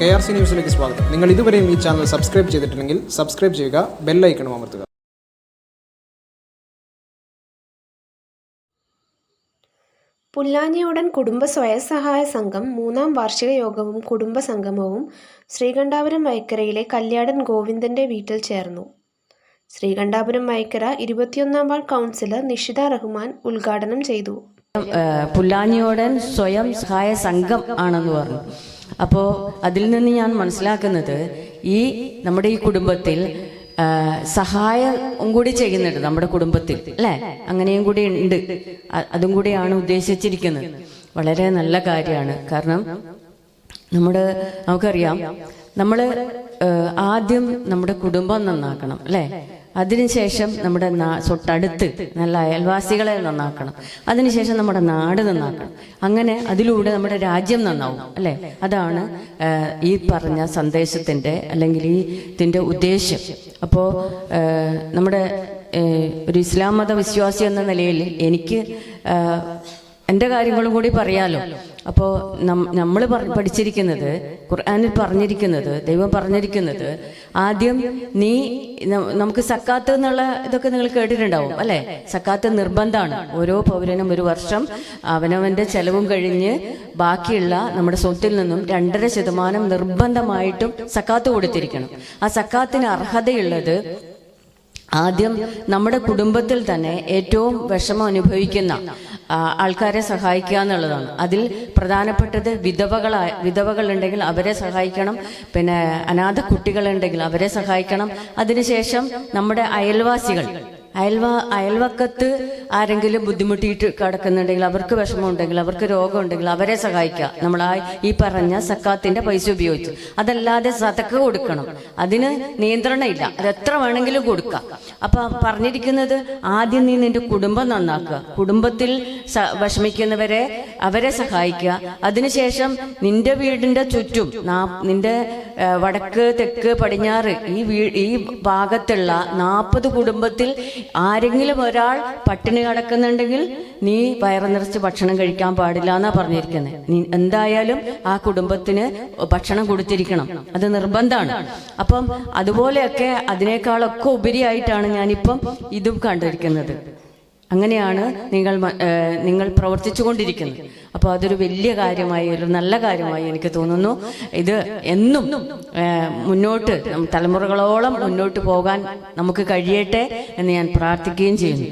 K R C ന്യൂസിലേക്ക് സ്വാഗതം. നിങ്ങൾ ഇതുവരെയും ഈ ചാനൽ സബ്സ്ക്രൈബ് ചെയ്തിട്ടുണ്ടെങ്കിൽ സബ്സ്ക്രൈബ് ചെയ്യുക ബെല്ലൈക്കണും അമർത്തുക. പുല്ലാനിയുടൻ കുടുംബ സ്വയസഹായ സംഘം മൂന്നാം വാർഷിക യോഗവും കുടുംബ സംഗമവും ശ്രീകണ്ഠാപുരം വൈക്കരയിലെ കല്യാടൻ ഗോവിന്ദന്റെ വീട്ടിൽ ചേർന്നു. ശ്രീകണ്ഠാപുരം വൈക്കര ഇരുപത്തിയൊന്നാം വാർഡ് കൗൺസിലർ നിഷിത റഹ്മാൻ ഉദ്ഘാടനം ചെയ്തു. പുല്ലാനിയോടൻ പുല്ലാഞ്ഞിയോടൻ സ്വയം സഹായ സംഘം ആണെന്ന് പറഞ്ഞു. അപ്പോൾ അതിൽ നിന്ന് ഞാൻ മനസ്സിലാക്കുന്നത് ഈ നമ്മുടെ ഈ കുടുംബത്തിൽ സഹായം കൂടി ചെയ്യുന്നുണ്ട് നമ്മുടെ കുടുംബത്തിൽ അല്ലേ? അങ്ങനെയും കൂടി ഉണ്ട്. അതും കൂടിയാണ് ഉദ്ദേശിച്ചിരിക്കുന്നത്. വളരെ നല്ല കാര്യമാണ്. കാരണം നമ്മുടെ നമുക്കറിയാം നമ്മൾ ആദ്യം നമ്മുടെ കുടുംബം നന്നാക്കണം അല്ലേ? അതിനുശേഷം നമ്മുടെ നാ- തൊട്ടടുത്ത് നല്ല അയൽവാസികളെ നന്നാക്കണം. അതിനുശേഷം നമ്മുടെ നാട് നന്നാക്കണം. അങ്ങനെ അതിലൂടെ നമ്മുടെ രാജ്യം നന്നാവും അല്ലേ? അതാണ് ഈ പറഞ്ഞ സന്ദേശത്തിന്റെ അല്ലെങ്കിൽ ഈ ഇതിന്റെ ഉദ്ദേശ്യം. അപ്പോൾ നമ്മുടെ ഒരു ഇസ്ലാം മത വിശ്വാസി എന്ന നിലയിൽ എനിക്ക് എന്റെ കാര്യങ്ങളും കൂടി പറയാലോ? അപ്പോൾ നമ്മൾ പഠിച്ചിരിക്കുന്നത് ഖുർആാനിൽ പറഞ്ഞിരിക്കുന്നത് ദൈവം പറഞ്ഞിരിക്കുന്നത് ആദ്യം നീ നമുക്ക് സക്കാത്ത് എന്നുള്ള ഇതൊക്കെ നിങ്ങൾ കേട്ടിട്ടുണ്ടാവും അല്ലെ? സക്കാത്ത് നിർബന്ധമാണ് ഓരോ പൗരനും ഒരു വർഷം അവനവന്റെ ചെലവും കഴിഞ്ഞ് ബാക്കിയുള്ള നമ്മുടെ സ്വത്തിൽ നിന്നും രണ്ടര ശതമാനം നിർബന്ധമായിട്ടും സക്കാത്ത് കൊടുത്തിരിക്കണം. ആ സക്കാത്തിന് അർഹതയുള്ളത് ആദ്യം നമ്മുടെ കുടുംബത്തിൽ തന്നെ ഏറ്റവും വിഷമം അനുഭവിക്കുന്ന ആൾക്കാരെ സഹായിക്കുക എന്നുള്ളതാണ്. അതിൽ പ്രധാനപ്പെട്ടത് വിധവകളായ വിധവകളുണ്ടെങ്കിൽ അവരെ സഹായിക്കണം. പിന്നെ അനാഥ കുട്ടികളുണ്ടെങ്കിൽ അവരെ സഹായിക്കണം. അതിനുശേഷം നമ്മുടെ അയൽവാസികൾ അയൽവാ അയൽവക്കത്ത് ആരെങ്കിലും ബുദ്ധിമുട്ടിയിട്ട് കിടക്കുന്നുണ്ടെങ്കിൽ അവർക്ക് വിഷമമുണ്ടെങ്കിൽ അവർക്ക് രോഗമുണ്ടെങ്കിൽ അവരെ സഹായിക്കുക. നമ്മൾ ആ ഈ പറഞ്ഞ സക്കാത്തിന്റെ പൈസ ഉപയോഗിച്ച്. അതല്ലാതെ സതക്ക് കൊടുക്കണം. അതിന് നിയന്ത്രണമില്ല. എത്ര വേണമെങ്കിലും കൊടുക്കാം. അപ്പൊ പറഞ്ഞിരിക്കുന്നത് ആദ്യം നീ നിന്റെ കുടുംബം നന്നാക്കുക. കുടുംബത്തിൽ വിഷമിക്കുന്നവരെ അവരെ സഹായിക്കുക. അതിനുശേഷം നിന്റെ വീടിന്റെ ചുറ്റും നിന്റെ വടക്ക് തെക്ക് പടിഞ്ഞാറ് ഈ വീ ഈ ഭാഗത്തുള്ള നാൽപ്പത് കുടുംബത്തിൽ ആരെങ്കിലും ഒരാൾ പട്ടിണി കിടക്കുന്നുണ്ടെങ്കിൽ നീ വയറു നിറച്ച് ഭക്ഷണം കഴിക്കാൻ പാടില്ല എന്നാ പറഞ്ഞിരിക്കുന്നത് നീ എന്തായാലും ആ കുടുംബത്തിന് ഭക്ഷണം കൊടുത്തിരിക്കണം. അത് നിർബന്ധമാണ്. അപ്പം അതുപോലെയൊക്കെ അതിനേക്കാളൊക്കെ ഉപരിയായിട്ടാണ് ഞാനിപ്പം ഇതും കണ്ടിരിക്കുന്നത്. അങ്ങനെയാണ് നിങ്ങൾ നിങ്ങൾ പ്രവർത്തിച്ചു കൊണ്ടിരിക്കുന്നത് അപ്പോൾ അതൊരു വലിയ കാര്യമായി ഒരു നല്ല കാര്യമായി എനിക്ക് തോന്നുന്നു. ഇത് എന്നും മുന്നോട്ട് തലമുറകളോളം മുന്നോട്ട് പോകാൻ നമുക്ക് കഴിയട്ടെ എന്ന് ഞാൻ പ്രാർത്ഥിക്കുകയും ചെയ്യുന്നു.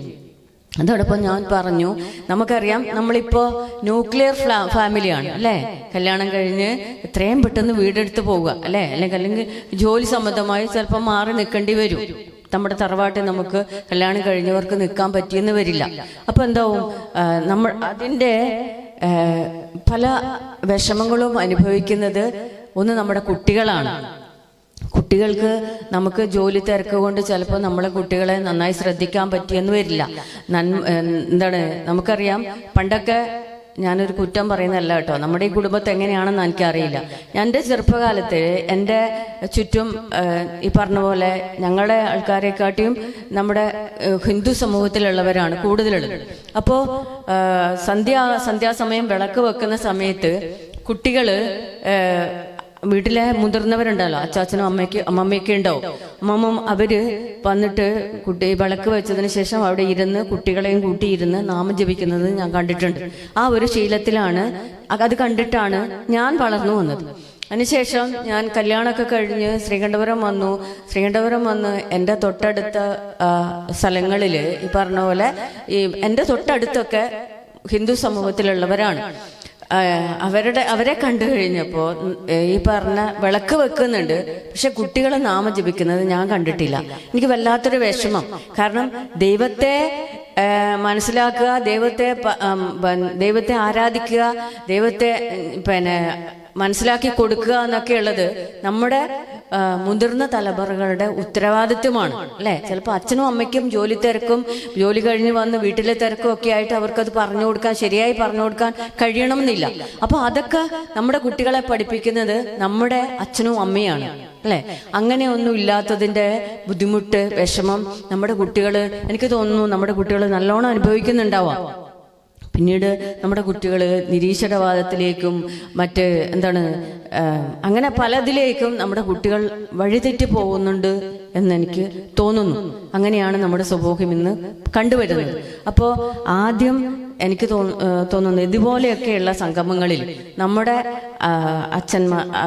അതോടൊപ്പം ഞാൻ പറഞ്ഞു നമുക്കറിയാം നമ്മളിപ്പോൾ ന്യൂക്ലിയർ ഫ്ലാ ഫാമിലിയാണ് അല്ലേ? കല്യാണം കഴിഞ്ഞ് എത്രയും പെട്ടെന്ന് വീടെടുത്ത് പോവുക അല്ലേ? അല്ലെങ്കിൽ അല്ലെങ്കിൽ ജോലി സംബന്ധമായി ചിലപ്പോൾ മാറി നിൽക്കേണ്ടി വരും. നമ്മുടെ തറവാട്ടിൽ നമുക്ക് കല്യാണം കഴിഞ്ഞവർക്ക് നിൽക്കാൻ പറ്റിയെന്ന് വരില്ല. അപ്പൊ എന്താവും? നമ്മൾ അതിന്റെ പല വിഷമങ്ങളും അനുഭവിക്കുന്നത് ഒന്ന് നമ്മുടെ കുട്ടികളാണ്. കുട്ടികൾക്ക് നമുക്ക് ജോലി തിരക്ക് കൊണ്ട് ചിലപ്പോൾ നമ്മളെ കുട്ടികളെ നന്നായി ശ്രദ്ധിക്കാൻ പറ്റിയെന്ന് വരില്ല. നന്മ എന്താണ്? നമുക്കറിയാം പണ്ടൊക്കെ ഞാനൊരു കുറ്റം പറയുന്നതല്ല കേട്ടോ. നമ്മുടെ ഈ കുടുംബത്തെ എങ്ങനെയാണെന്ന് എനിക്കറിയില്ല. എന്റെ ചെറുപ്പകാലത്ത് എന്റെ ചുറ്റും ഈ പറഞ്ഞ പോലെ ഞങ്ങളുടെ ആൾക്കാരെക്കാട്ടിയും നമ്മുടെ ഹിന്ദു സമൂഹത്തിലുള്ളവരാണ് കൂടുതലുള്ളത്. അപ്പോൾ സന്ധ്യ സന്ധ്യാസമയം വിളക്ക് വെക്കുന്ന സമയത്ത് കുട്ടികൾ ഏഹ്, വീട്ടിലെ മുതിർന്നവരുണ്ടല്ലോ. അച്ചാച്ചനും അമ്മയ്ക്ക് അമ്മമ്മയൊക്കെ ഉണ്ടാവും. അമ്മമ്മ അവർ വന്നിട്ട് കുട്ടി വിളക്ക് വെച്ചതിന് ശേഷം അവിടെ ഇരുന്ന് കുട്ടികളെയും കൂട്ടിയിരുന്ന് നാമം ജപിക്കുന്നത് ഞാൻ കണ്ടിട്ടുണ്ട്. ആ ഒരു ശീലത്തിലാണ് അത് കണ്ടിട്ടാണ് ഞാൻ വളർന്നു വന്നത്. അതിനുശേഷം ഞാൻ കല്യാണമൊക്കെ കഴിഞ്ഞ് ശ്രീകണ്ഠപുരം വന്നു. ശ്രീകണ്ഠപുരം വന്ന് എന്റെ തൊട്ടടുത്ത സ്ഥലങ്ങളിൽ ഈ പറഞ്ഞ പോലെ ഈ എന്റെ തൊട്ടടുത്തൊക്കെ ഹിന്ദു സമൂഹത്തിലുള്ളവരാണ്. അവരുടെ അവരെ കണ്ടു കഴിഞ്ഞപ്പോൾ ഈ പറഞ്ഞ വിളക്ക് വെക്കുന്നുണ്ട്. പക്ഷെ കുട്ടികളെ നാമം ജപിക്കുന്നത് ഞാൻ കണ്ടിട്ടില്ല. എനിക്ക് വല്ലാത്തൊരു വിഷമം. കാരണം ദൈവത്തെ മനസ്സിലാക്കുക ദൈവത്തെ ദൈവത്തെ ആരാധിക്കുക ദൈവത്തെ പിന്നെ മനസ്സിലാക്കി കൊടുക്കുക എന്നൊക്കെ ഉള്ളത് നമ്മുടെ മുതിർന്ന തലമുറകളുടെ ഉത്തരവാദിത്വമാണ് അല്ലെ? ചിലപ്പോൾ അച്ഛനും അമ്മയ്ക്കും ജോലി തിരക്കും ജോലി കഴിഞ്ഞ് വന്ന് വീട്ടിലെ തിരക്കും ഒക്കെ ആയിട്ട് അവർക്കത് പറഞ്ഞു കൊടുക്കാൻ ശരിയായി പറഞ്ഞു കൊടുക്കാൻ കഴിയണം എന്നില്ല അപ്പൊ അതൊക്കെ നമ്മുടെ കുട്ടികളെ പഠിപ്പിക്കുന്നത് നമ്മുടെ അച്ഛനും അമ്മയാണ് അല്ലെ? അങ്ങനെ ഒന്നും ഇല്ലാത്തതിന്റെ ബുദ്ധിമുട്ട് വിഷമം നമ്മുടെ കുട്ടികൾ എനിക്ക് തോന്നുന്നു നമ്മുടെ കുട്ടികൾ നല്ലോണം അനുഭവിക്കുന്നുണ്ടാവാം. പിന്നീട് നമ്മുടെ കുട്ടികൾ നിരീശ്വരവാദത്തിലേക്കും മറ്റ് എന്താണ് അങ്ങനെ പലതിലേക്കും നമ്മുടെ കുട്ടികൾ വഴിതെറ്റി പോകുന്നുണ്ട് എന്നെനിക്ക് തോന്നുന്നു. അങ്ങനെയാണ് നമ്മുടെ സമൂഹം ഇന്ന് കണ്ടുവരുന്നത്. അപ്പോൾ ആദ്യം എനിക്ക് തോന്നുന്നു ഇതുപോലെയൊക്കെയുള്ള സംഗമങ്ങളിൽ നമ്മുടെ അച്ഛന്മാ ആ,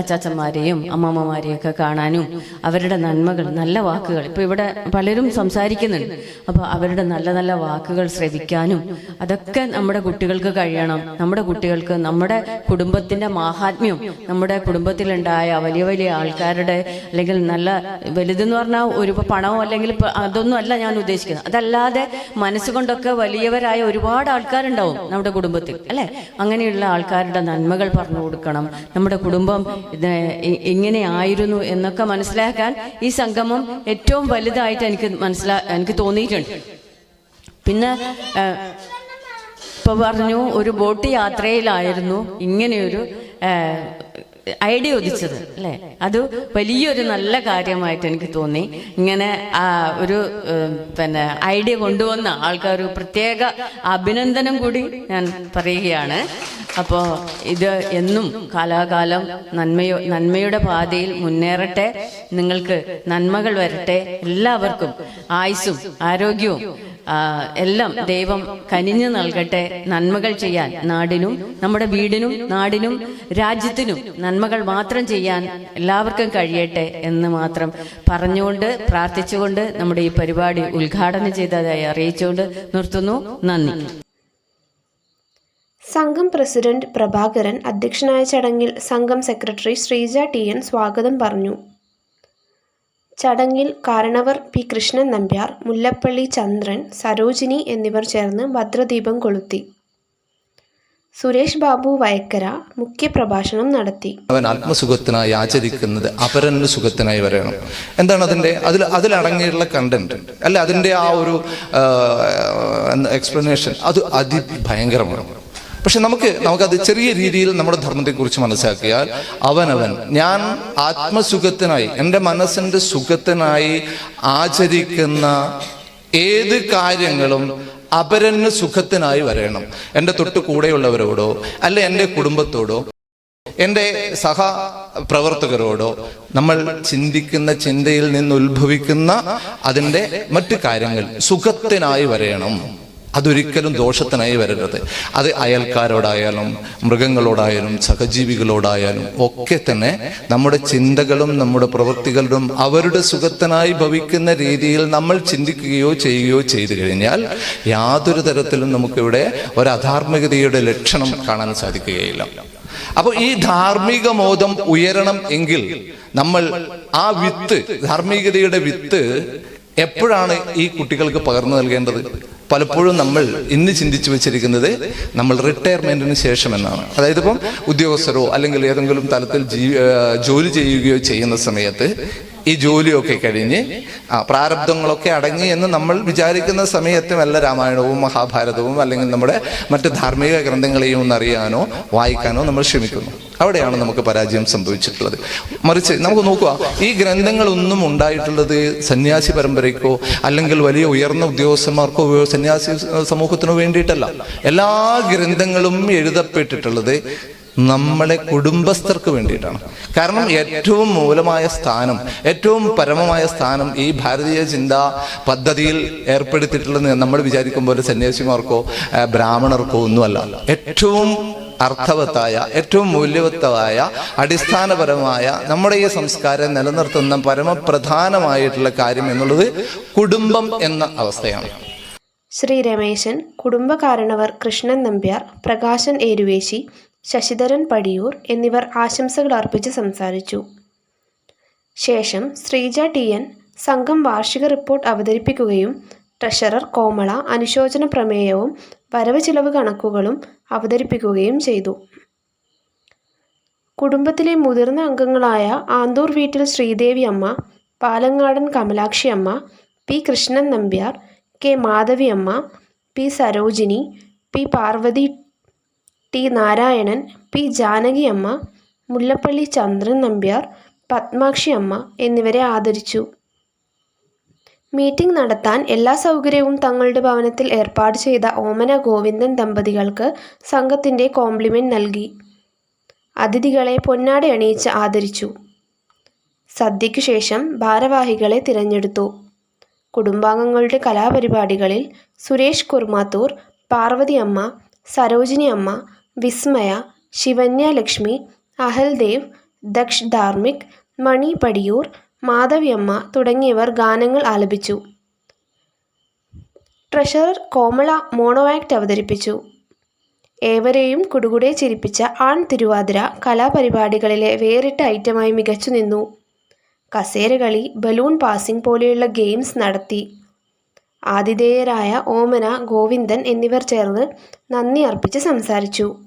അച്ചാച്ചന്മാരെയും അമ്മമ്മമാരെയും ഒക്കെ കാണാനും അവരുടെ നന്മകൾ നല്ല വാക്കുകൾ. ഇപ്പോൾ ഇവിടെ പലരും സംസാരിക്കുന്നുണ്ട്. അപ്പോൾ അവരുടെ നല്ല നല്ല വാക്കുകൾ ശ്രവിക്കാനും അതൊക്കെ നമ്മുടെ കുട്ടികൾക്ക് കഴിയണം. നമ്മുടെ കുട്ടികൾക്ക് നമ്മുടെ കുടുംബത്തിന്റെ മാഹാത്മ്യം നമ്മുടെ കുടുംബത്തിലുണ്ടായ വലിയ വലിയ ആൾക്കാരുടെ അല്ലെങ്കിൽ നല്ല വലുതെന്ന് പറഞ്ഞാൽ ഒരു പണമോ അല്ലെങ്കിൽ ഇപ്പൊ അതൊന്നും അല്ല ഞാൻ ഉദ്ദേശിക്കുന്നത്. അതല്ലാതെ മനസ്സുകൊണ്ടൊക്കെ വലിയവരായ ഒരുപാട് ആൾക്കാരുണ്ടാവും നമ്മുടെ കുടുംബത്തിൽ അല്ലെ? അങ്ങനെയുള്ള ആൾക്കാരുടെ നന്മകൾ പറഞ്ഞു കൊടുക്കണം. നമ്മുടെ കുടുംബം എങ്ങനെയായിരുന്നു എന്നൊക്കെ മനസ്സിലാക്കാൻ ഈ സംഗമം ഏറ്റവും വലുതായിട്ട് എനിക്ക് മനസ്സിലാ എനിക്ക് തോന്നിയിട്ടുണ്ട്. പിന്നെ ഇപ്പൊ പറഞ്ഞു ഒരു ബോട്ട് യാത്രയിലായിരുന്നു ഇങ്ങനെയൊരു ഐഡിയ ഉദിച്ചത് അല്ലേ? അത് വലിയൊരു നല്ല കാര്യമായിട്ട് എനിക്ക് തോന്നി. ഇങ്ങനെ ഒരു പിന്നെ ഐഡിയ കൊണ്ടുവന്ന ആൾക്കാർ ഒരു പ്രത്യേക അഭിനന്ദനം കൂടി ഞാൻ പറയുകയാണ്. അപ്പോൾ ഇത് എന്നും കാലാകാലം നന്മയോ നന്മയുടെ പാതയിൽ മുന്നേറട്ടെ. നിങ്ങൾക്ക് നന്മകൾ വരട്ടെ. എല്ലാവർക്കും ആയുസ്സും ആരോഗ്യവും എല്ലാം ദൈവം കനിഞ്ഞു നൽകട്ടെ നന്മകൾ ചെയ്യാൻ നാടിനും നമ്മുടെ വീടിനും നാടിനും രാജ്യത്തിനും നന്മകൾ മാത്രം ചെയ്യാൻ എല്ലാവർക്കും കഴിയട്ടെ എന്ന് മാത്രം പറഞ്ഞുകൊണ്ട് പ്രാർത്ഥിച്ചുകൊണ്ട് നമ്മുടെ ഈ പരിപാടി ഉദ്ഘാടനം ചെയ്തതായി അറിയിച്ചുകൊണ്ട് നിർത്തുന്നു. നന്ദി. സംഘം പ്രസിഡന്റ് പ്രഭാകരൻ അധ്യക്ഷനായ ചടങ്ങിൽ സംഘം സെക്രട്ടറി ശ്രീജ ടി എൻ സ്വാഗതം പറഞ്ഞു. ചടങ്ങിൽ കാരണവർ പി കൃഷ്ണൻ നമ്പ്യാർ മുല്ലപ്പള്ളി ചന്ദ്രൻ സരോജിനി എന്നിവർ ചേർന്ന് ഭദ്രദീപം കൊളുത്തി. സുരേഷ് ബാബു വയക്കര മുഖ്യപ്രഭാഷണം നടത്തി. അവൻ ആത്മസുഖത്തിനായി ആചരിക്കുന്നത് അപരന് സുഖത്തിനായി വരണം. എന്താണ് അതിന്റെ അതിൽ അതിലടങ്ങിയിട്ടുള്ള കണ്ടന്റ് അല്ല അതിന്റെ ആ ഒരു എക്സ്പ്ലനേഷൻ അത് അതിഭയങ്കരമാണ്. പക്ഷെ നമുക്ക് നമുക്കത് ചെറിയ രീതിയിൽ നമ്മുടെ ധർമ്മത്തെക്കുറിച്ച് മനസ്സിലാക്കിയാൽ അവനവൻ ഞാൻ ആത്മസുഖത്തിനായി എന്റെ മനസ്സിന്റെ സുഖത്തിനായി ആചരിക്കുന്ന ഏത് കാര്യങ്ങളും അപരന് സുഖത്തിനായി വരണം. എന്റെ തൊട്ട് കൂടെയുള്ളവരോടോ അല്ലെ എന്റെ കുടുംബത്തോടോ എന്റെ സഹ പ്രവർത്തകരോടോ നമ്മൾ ചിന്തിക്കുന്ന ചിന്തയിൽ നിന്ന് ഉത്ഭവിക്കുന്ന അതിന്റെ മറ്റു കാര്യങ്ങൾ സുഖത്തിനായി വരയണം അതൊരിക്കലും ദോഷത്തിനായി വരരുത്. അത് അയൽക്കാരോടായാലും മൃഗങ്ങളോടായാലും സഹജീവികളോടായാലും ഒക്കെ തന്നെ നമ്മുടെ ചിന്തകളും നമ്മുടെ പ്രവൃത്തികളും അവരുടെ സുഖത്തിനായി ഭവിക്കുന്ന രീതിയിൽ നമ്മൾ ചിന്തിക്കുകയോ ചെയ്യുകയോ ചെയ്തു കഴിഞ്ഞാൽ യാതൊരു തരത്തിലും നമുക്കിവിടെ ഒരു അധാർമികതയുടെ ലക്ഷണം കാണാൻ സാധിക്കുകയില്ല. അപ്പോൾ ഈ ധാർമ്മിക മോദം ഉയരണം എങ്കിൽ നമ്മൾ ആ വിത്ത് ധാർമ്മികതയുടെ വിത്ത് എപ്പോഴാണ് ഈ കുട്ടികൾക്ക് പകർന്നു നൽകേണ്ടത്? പലപ്പോഴും നമ്മൾ ഇന്ന് ചിന്തിച്ചു വെച്ചിരിക്കുന്നത് നമ്മൾ റിട്ടയർമെന്റിന് ശേഷം എന്നാണ്. അതായത് ഇപ്പം ഉദ്യോഗസ്ഥരോ അല്ലെങ്കിൽ ഏതെങ്കിലും തലത്തിൽ ജോലി ചെയ്യുകയോ ചെയ്യുന്ന സമയത്ത് ഈ ജോലിയൊക്കെ കഴിഞ്ഞ് ആ പ്രാരബ്ധങ്ങളൊക്കെ അടങ്ങി എന്ന് നമ്മൾ വിചാരിക്കുന്ന സമയത്തും അല്ല രാമായണവും മഹാഭാരതവും അല്ലെങ്കിൽ നമ്മുടെ മറ്റ് ധാർമ്മിക ഗ്രന്ഥങ്ങളെയും ഒന്നറിയാനോ വായിക്കാനോ നമ്മൾ ശ്രമിക്കുന്നു. അവിടെയാണ് നമുക്ക് പരാജയം സംഭവിച്ചിട്ടുള്ളത്. മറിച്ച് നമുക്ക് നോക്കുക ഈ ഗ്രന്ഥങ്ങളൊന്നും ഉണ്ടായിട്ടുള്ളത് സന്യാസി പരമ്പരയ്ക്കോ അല്ലെങ്കിൽ വലിയ ഉയർന്ന ഉദ്യോഗസ്ഥന്മാർക്കോ സന്യാസി സമൂഹത്തിനോ വേണ്ടിയിട്ടല്ല. എല്ലാ ഗ്രന്ഥങ്ങളും എഴുതപ്പെട്ടിട്ടുള്ളത് നമ്മളെ കുടുംബസ്ഥർക്ക് വേണ്ടിയിട്ടാണ്. കാരണം ഏറ്റവും മൂലമായ സ്ഥാനം ഏറ്റവും പരമമായ സ്ഥാനം ഈ ഭാരതീയ ചിന്താ പദ്ധതിയിൽ ഏർപ്പെടുത്തിയിട്ടുള്ളത് നമ്മൾ വിചാരിക്കും പോലെ സന്യാസിമാർക്കോ ബ്രാഹ്മണർക്കോ ഒന്നുമല്ല. ഏറ്റവും അർത്ഥവത്തായ ഏറ്റവും മൂല്യവത്തായ അടിസ്ഥാനപരമായ നമ്മുടെ ഈ സംസ്കാരം നിലനിർത്തുന്ന പരമപ്രധാനമായിട്ടുള്ള കാര്യം എന്നുള്ളത് കുടുംബം എന്ന അവസ്ഥയാണ്. ശ്രീ രമേശൻ കുടുംബകാരണവർ കൃഷ്ണൻ നമ്പ്യാർ പ്രകാശൻ ഏരുവേശി ശശിധരൻ പടിയൂർ എന്നിവർ ആശംസകൾ അർപ്പിച്ച് സംസാരിച്ചു. ശേഷം ശ്രീജ ടി എൻ സംഘം വാർഷിക റിപ്പോർട്ട് അവതരിപ്പിക്കുകയും ട്രഷറർ കോമള അനുശോചന പ്രമേയവും വരവ് ചിലവ് കണക്കുകളും അവതരിപ്പിക്കുകയും ചെയ്തു. കുടുംബത്തിലെ മുതിർന്ന അംഗങ്ങളായ ആന്തൂർ വീട്ടിൽ ശ്രീദേവി അമ്മ പാലങ്ങാടൻ കമലാക്ഷി അമ്മ പി കൃഷ്ണൻ നമ്പ്യാർ കെ മാധവി അമ്മ P Sarojini P Parvathi T Narayanan P Janaki അമ്മ മുല്ലപ്പള്ളി ചന്ദ്രൻ നമ്പ്യാർ പത്മാക്ഷി അമ്മ എന്നിവരെ ആദരിച്ചു. മീറ്റിംഗ് നടത്താൻ എല്ലാ സൗകര്യവും തങ്ങളുടെ ഭവനത്തിൽ ഏർപ്പാട് ചെയ്ത ഓമന ഗോവിന്ദൻ ദമ്പതികൾക്ക് സംഘത്തിന്റെ കോംപ്ലിമെന്റ് നൽകി. അതിഥികളെ പൊന്നാടി അണിയിച്ച് ആദരിച്ചു. സദ്യയ്ക്കു ശേഷം ഭാരവാഹികളെ തിരഞ്ഞെടുത്തു. കുടുംബാംഗങ്ങളുടെ കലാപരിപാടികളിൽ സുരേഷ് കുർമാത്തൂർ പാർവതി അമ്മ സരോജിനി അമ്മ വിസ്മയ ശിവന്യ ലക്ഷ്മി അഹൽദേവ് ദക്ഷ് ധാർമിക് മണി പടിയൂർ മാധവിയമ്മ തുടങ്ങിയവർ ഗാനങ്ങൾ ആലപിച്ചു. ട്രഷറർ കോമള മോണോ ആക്ട് അവതരിപ്പിച്ചു. ഏവരെയും കുടുകുടെ ചിരിപ്പിച്ച ആൺ തിരുവാതിര കലാപരിപാടികളിലെ വേറിട്ട ഐറ്റമായി മികച്ചു നിന്നു. കസേരകളി ബലൂൺ പാസിംഗ് പോലെയുള്ള ഗെയിംസ് നടത്തി. ആതിഥേയരായ ഓമന ഗോവിന്ദൻ എന്നിവർ ചേർന്ന് നന്ദി അർപ്പിച്ച് സംസാരിച്ചു.